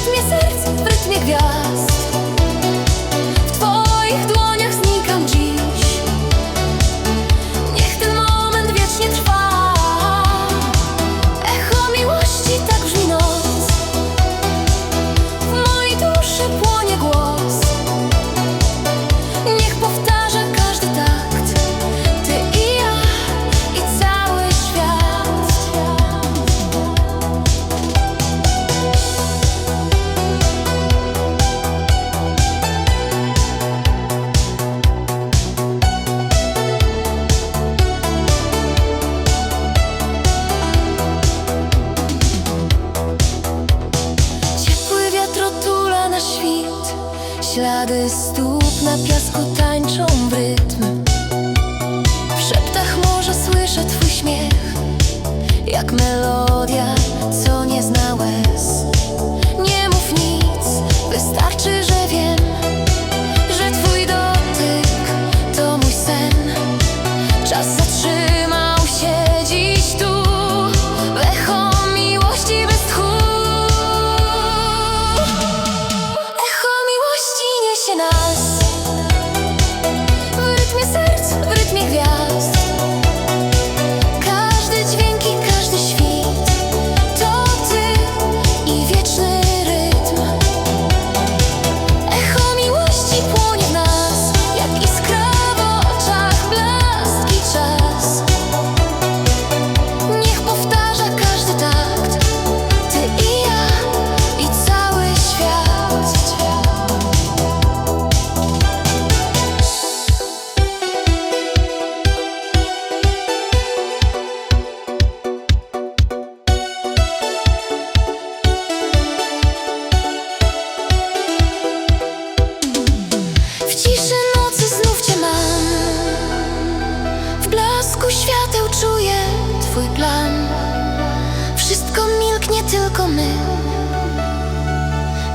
W rytmie serc, w rytmie gwiazd. Ślady stóp na piasku tańczą w rytm. W szeptach może słyszę twój śmiech Jak melodię tylko my.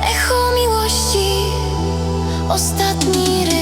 Echo miłości Ostatni ryb